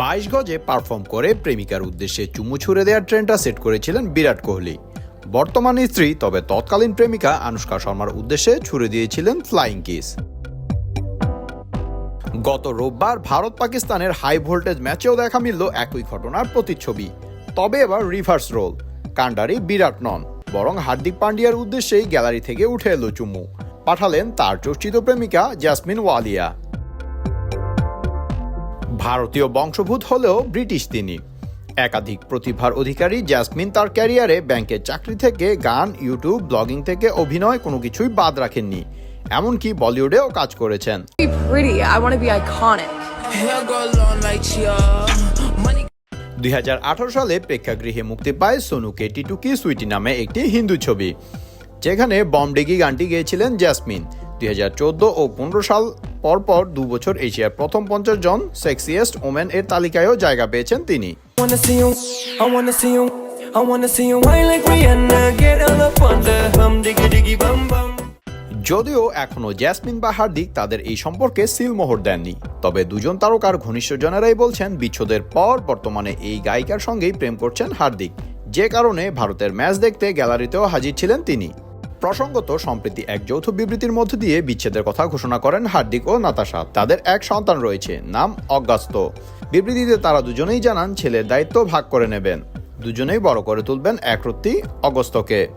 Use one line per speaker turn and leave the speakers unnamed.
বাইশ গজে পারফর্ম করে প্রেমিকার উদ্দেশ্যে চুমু ছুড়ে দেওয়ার ট্রেন্ডটা সেট করেছিলেন বিরাট কোহলি। বর্তমান স্ত্রী, তবে তৎকালীন প্রেমিকা আনুষ্কা শর্মার উদ্দেশ্যে ছুড়ে দিয়েছিলেন ফ্লাইং কিস গত রোববার ভারত পাকিস্তানের হাই ভোল্টেজ ম্যাচেও দেখা মিলল একই ঘটনার প্রতিচ্ছবি। তবে এবার রিভার্স রোল কান্ডারি বিরাট নন, বরং হার্দিক পান্ডিয়ার উদ্দেশ্যেই গ্যালারি থেকে উঠে এলো চুমু। পাঠালেন তার চর্চিত প্রেমিকা জাসমিন ওয়ালিয়া ভারতীয় বংশভূত হলেও ব্রিটিশ তিনি। একাধিক প্রতিভার অধিকারী জ্যাসমিন তার ক্যারিয়ারে ব্যাংকের চাকরি থেকে গান ইউটিউব ব্লগিং থেকে অভিনয় কোনো কিছুই বাদ রাখেননি। এমনকি বলিউডেও কাজ করেছেন। দুই সালে প্রেক্ষাগৃহে মুক্তি পায় সোনু সোনুকে টিটুকি সুইটি নামে একটি হিন্দু ছবি। যেখানে বমডিগি গানটি গেয়েছিলেন জ্যাসমিন। দুই হাজার চোদ্দ ও পনেরো সাল পরপর দু বছর এশিয়ার প্রথম পঞ্চাশ জন সেক্সিয়েস্ট ওমেন এর তালিকায়ও জায়গা পেয়েছেন তিনি. যদিও এখনও জ্যাসমিন বা হার্দিক তাদের এই সম্পর্কে সিলমোহর দেননি তবে দুজন তারকার ঘনিষ্ঠজনেরাই বলছেন বিচ্ছেদের পর বর্তমানে এই গায়িকার সঙ্গেই প্রেম করছেন হার্দিক যে কারণে ভারতের ম্যাচ দেখতে গ্যালারিতেও হাজির ছিলেন তিনি। প্রসঙ্গত, সম্প্রতি এক যৌথ বিবৃতির মধ্য দিয়ে বিচ্ছেদের কথা ঘোষণা করেন হার্দিক ও নাতাশা। তাদের এক সন্তান রয়েছে, নাম অগাস্ত। বিবৃতিতে তারা দুজনেই জানান, ছেলের দায়িত্ব ভাগ করে নেবেন। দুজনেই বড় করে তুলবেন একরত্তি অগস্তকে।